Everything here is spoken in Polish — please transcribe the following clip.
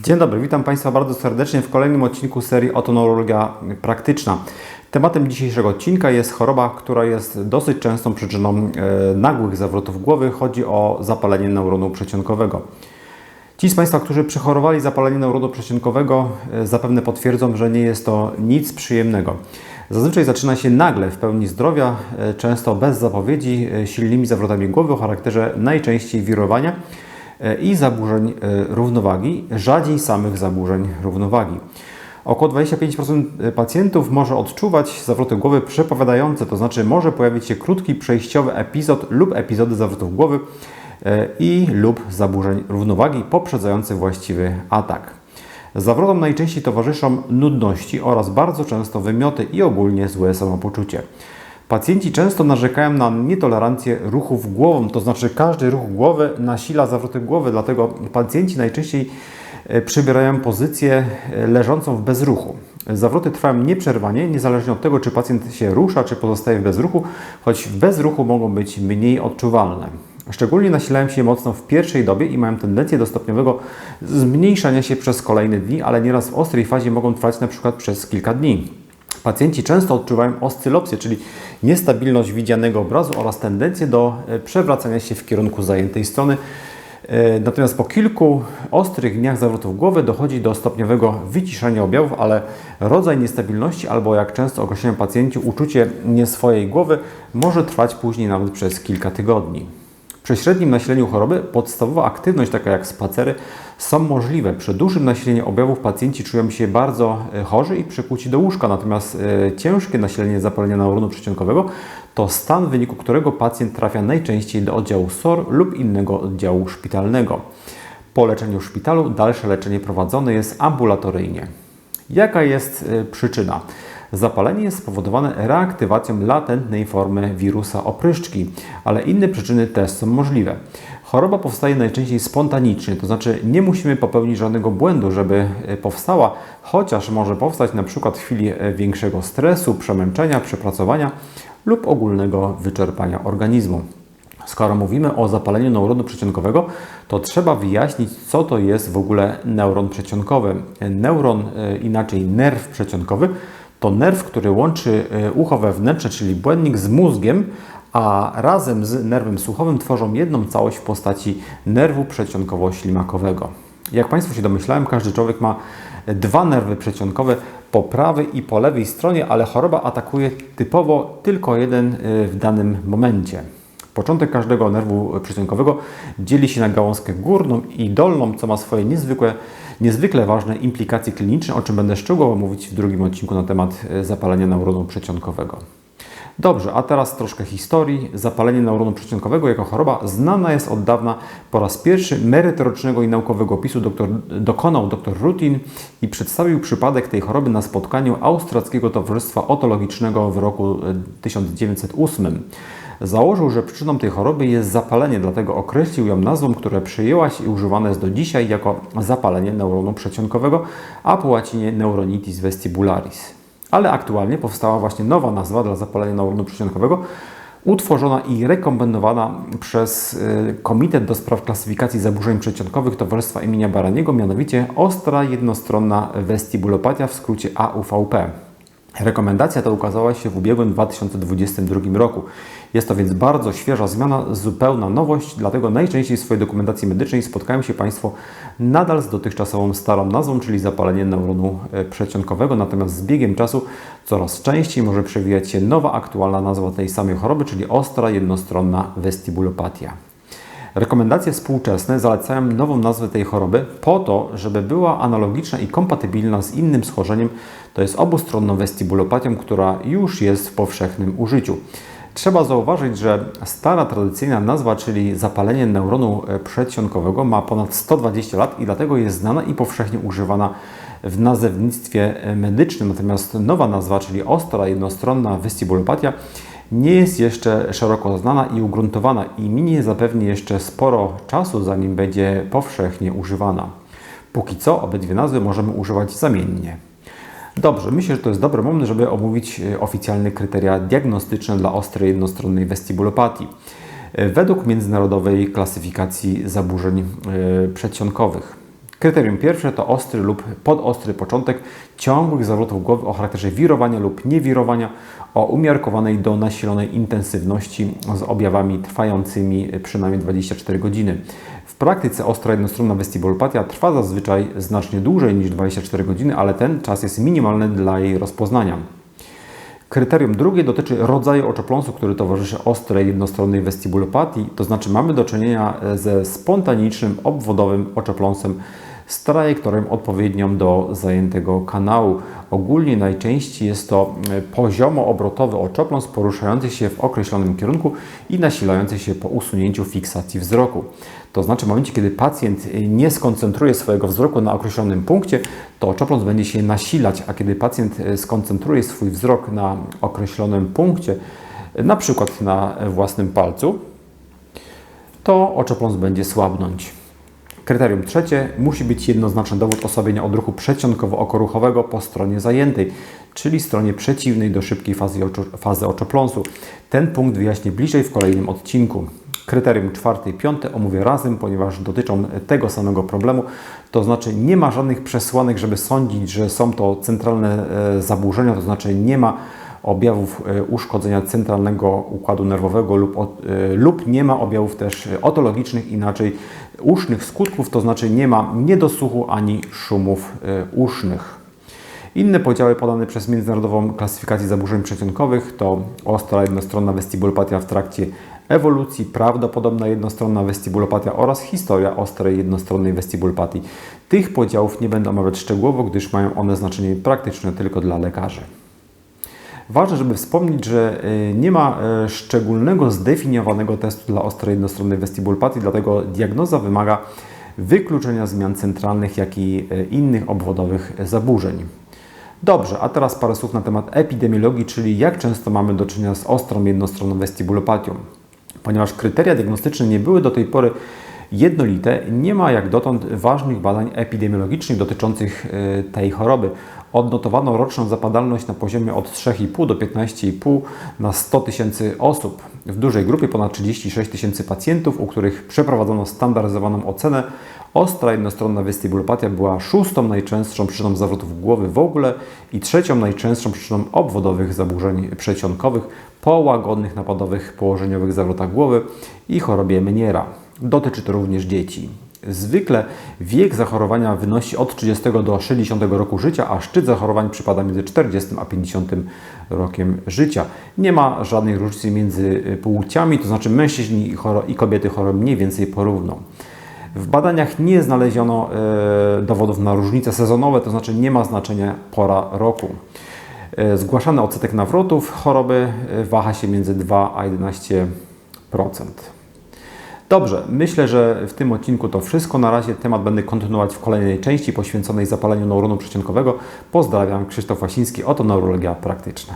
Dzień dobry, witam Państwa bardzo serdecznie w kolejnym odcinku serii Otoneurologia Praktyczna. Tematem dzisiejszego odcinka jest choroba, która jest dosyć częstą przyczyną e, nagłych zawrotów głowy. Chodzi o zapalenie neuronu przedsionkowego. Ci z Państwa, którzy przechorowali zapalenie neuronu przedsionkowego, e, zapewne potwierdzą, że nie jest to nic przyjemnego. Zazwyczaj zaczyna się nagle, w pełni zdrowia, e, często bez zapowiedzi, silnymi zawrotami głowy o charakterze najczęściej wirowania i zaburzeń e, równowagi, rzadziej samych zaburzeń równowagi. Około 25% pacjentów może odczuwać zawroty głowy przepowiadające, to znaczy może pojawić się krótki, przejściowy epizod lub epizody zawrotów głowy e, i lub zaburzeń równowagi poprzedzające właściwy atak. Zawrotom najczęściej towarzyszą nudności oraz bardzo często wymioty i ogólnie złe samopoczucie. Pacjenci często narzekają na nietolerancję ruchów głową, to znaczy każdy ruch głowy nasila zawroty głowy, dlatego pacjenci najczęściej e, przybierają pozycję e, leżącą w bezruchu. Zawroty trwają nieprzerwanie, niezależnie od tego, czy pacjent się rusza, czy pozostaje w bezruchu, choć w bezruchu mogą być mniej odczuwalne. Szczególnie nasilają się mocno w pierwszej dobie i mają tendencję do stopniowego zmniejszania się przez kolejne dni, ale nieraz w ostrej fazie mogą trwać przykład przez kilka dni. Pacjenci często odczuwają oscylopcję, czyli niestabilność widzianego obrazu oraz tendencję do e, przewracania się w kierunku zajętej strony. E, Natomiast po kilku ostrych dniach zawrotów głowy dochodzi do stopniowego wyciszenia objawów, ale rodzaj niestabilności albo jak często określają pacjenci uczucie nieswojej głowy może trwać później nawet przez kilka tygodni. Przy średnim nasileniu choroby podstawowa aktywność, taka jak spacery, są możliwe. Przy dużym nasileniu objawów pacjenci czują się bardzo e, chorzy i przykuci do łóżka, natomiast e, ciężkie nasilenie zapalenia neuronu przedsionkowego to stan, w wyniku którego pacjent trafia najczęściej do oddziału SOR lub innego oddziału szpitalnego. Po leczeniu w szpitalu dalsze leczenie prowadzone jest ambulatoryjnie. Jaka jest e, przyczyna? Zapalenie jest spowodowane reaktywacją latentnej formy wirusa opryszczki, ale inne przyczyny też są możliwe. Choroba powstaje najczęściej spontanicznie, to znaczy nie musimy popełnić żadnego błędu, żeby e, powstała, chociaż może powstać na przykład w chwili e, większego stresu, przemęczenia, przepracowania lub ogólnego wyczerpania organizmu. Skoro mówimy o zapaleniu neuronu przedsionkowego, to trzeba wyjaśnić, co to jest w ogóle neuron przedsionkowy. Neuron, e, inaczej nerw przedsionkowy, to nerw, który łączy e, ucho wewnętrzne, czyli błędnik z mózgiem, a razem z nerwem słuchowym tworzą jedną całość w postaci nerwu przedsionkowo-ślimakowego. Jak Państwo się domyślałem, każdy człowiek ma dwa nerwy przedsionkowe po prawej i po lewej stronie, ale choroba atakuje typowo tylko jeden e, w danym momencie. Początek każdego nerwu przedsionkowego dzieli się na gałązkę górną i dolną, co ma swoje niezwykłe, niezwykle ważne implikacje kliniczne, o czym będę szczegółowo mówić w drugim odcinku na temat e, zapalenia neuronu przedsionkowego. Dobrze, a teraz troszkę historii. Zapalenie neuronu przedsionkowego jako choroba znana jest od dawna. Po raz pierwszy merytorycznego i naukowego opisu doktor, dokonał dr Rutin i przedstawił przypadek tej choroby na spotkaniu Austriackiego Towarzystwa Otologicznego w roku e, 1908. Założył, że przyczyną tej choroby jest zapalenie, dlatego określił ją nazwą, która przyjęła się i używana jest do dzisiaj jako zapalenie neuronu przedsionkowego, a po łacinie neuronitis vestibularis. Ale aktualnie powstała właśnie nowa nazwa dla zapalenia neuronu przedsionkowego, utworzona i rekomendowana przez y, Komitet do Spraw Klasyfikacji Zaburzeń Przedsionkowych Towarzystwa imienia Baraniego, mianowicie ostra jednostronna vestibulopatia, w skrócie AUVP. Rekomendacja ta ukazała się w ubiegłym 2022 roku. Jest to więc bardzo świeża zmiana, zupełna nowość, dlatego najczęściej w swojej dokumentacji medycznej spotkają się Państwo nadal z dotychczasową starą nazwą, czyli zapalenie neuronu e, przedsionkowego, natomiast z biegiem czasu coraz częściej może przewijać się nowa, aktualna nazwa tej samej choroby, czyli ostra jednostronna vestibulopatia. Rekomendacje współczesne zalecają nową nazwę tej choroby po to, żeby była analogiczna i kompatybilna z innym schorzeniem, to jest obustronną vestibulopatią, która już jest w powszechnym użyciu. Trzeba zauważyć, że stara tradycyjna nazwa, czyli zapalenie neuronu przedsionkowego ma ponad 120 lat i dlatego jest znana i powszechnie używana w nazewnictwie medycznym. Natomiast nowa nazwa, czyli ostra jednostronna vestibulopatia, nie jest jeszcze szeroko znana i ugruntowana i minie zapewne jeszcze sporo czasu, zanim będzie powszechnie używana. Póki co obydwie nazwy możemy używać zamiennie. Dobrze, myślę, że to jest dobry moment, żeby omówić e, oficjalne kryteria diagnostyczne dla ostrej jednostronnej vestibulopatii. E, Według międzynarodowej klasyfikacji zaburzeń e, przedsionkowych. Kryterium pierwsze to ostry lub podostry początek ciągłych zawrotów głowy o charakterze wirowania lub niewirowania o umiarkowanej do nasilonej intensywności z objawami trwającymi przynajmniej 24 godziny. W praktyce ostra jednostronna vestibulopatja trwa zazwyczaj znacznie dłużej niż 24 godziny, ale ten czas jest minimalny dla jej rozpoznania. Kryterium drugie dotyczy rodzaju oczopląsu, który towarzyszy ostrej jednostronnej vestibulopatii, to znaczy mamy do czynienia ze spontanicznym obwodowym oczopląsem z trajektorią odpowiednią do zajętego kanału. Ogólnie najczęściej jest to e, poziomo-obrotowy oczopląs poruszający się w określonym kierunku i nasilający się po usunięciu fiksacji wzroku. To znaczy w momencie, kiedy pacjent nie skoncentruje swojego wzroku na określonym punkcie, to oczopląs będzie się nasilać, a kiedy pacjent e, skoncentruje swój wzrok na określonym punkcie, e, na przykład na własnym palcu, to oczopląs będzie słabnąć. Kryterium trzecie, musi być jednoznaczny dowód osłabienia odruchu przedsionkowo-okoruchowego po stronie zajętej, czyli stronie przeciwnej do szybkiej fazy, oczo fazy oczopląsu. Ten punkt wyjaśnię bliżej w kolejnym odcinku. Kryterium czwarte i piąte omówię razem, ponieważ dotyczą tego samego problemu, to znaczy nie ma żadnych przesłanek, żeby sądzić, że są to centralne e, zaburzenia, to znaczy nie ma objawów e, uszkodzenia centralnego układu nerwowego lub, e, lub nie ma objawów też otologicznych, inaczej usznych skutków, to znaczy nie ma niedosłuchu ani szumów e, usznych. Inne podziały podane przez Międzynarodową Klasyfikację Zaburzeń Przecionkowych to ostra jednostronna vestibulopatia w trakcie ewolucji, prawdopodobna jednostronna vestibulopatia oraz historia ostrej jednostronnej vestibulopatii. Tych podziałów nie będę omawiać szczegółowo, gdyż mają one znaczenie praktyczne tylko dla lekarzy. Ważne, żeby wspomnieć, że y, nie ma y, szczególnego zdefiniowanego testu dla ostrej jednostronnej dlatego diagnoza wymaga wykluczenia zmian centralnych, jak i y, innych obwodowych zaburzeń. Dobrze, a teraz parę słów na temat epidemiologii, czyli jak często mamy do czynienia z ostrą jednostronną vestibulopatią. Ponieważ kryteria diagnostyczne nie były do tej pory jednolite, nie ma jak dotąd ważnych badań epidemiologicznych dotyczących tej choroby. Odnotowano roczną zapadalność na poziomie od 3,5 do 15,5 na 100 tysięcy osób. W dużej grupie ponad 36 tysięcy pacjentów, u których przeprowadzono standaryzowaną ocenę, ostra jednostronna vestibulopatia była szóstą najczęstszą przyczyną zawrotów głowy w ogóle i trzecią najczęstszą przyczyną obwodowych zaburzeń przedsionkowych po łagodnych napadowych położeniowych zawrotach głowy i chorobie Meniera. Dotyczy to również dzieci. Zwykle wiek zachorowania wynosi od 30 do 60 roku życia, a szczyt zachorowań przypada między 40 a 50 rokiem życia. Nie ma żadnej różnicy między płciami, to znaczy mężczyźni i kobiety choroby mniej więcej porówno. W badaniach nie znaleziono e, dowodów na różnice sezonowe, to znaczy nie ma znaczenia pora roku. E, zgłaszany odsetek nawrotów choroby waha się między 2 a 11%. Dobrze, myślę, że w tym odcinku to wszystko. Na razie temat będę kontynuować w kolejnej części poświęconej zapaleniu neuronu przeciąkowego. Pozdrawiam, Krzysztof Wasiński, oto neurologia praktyczna.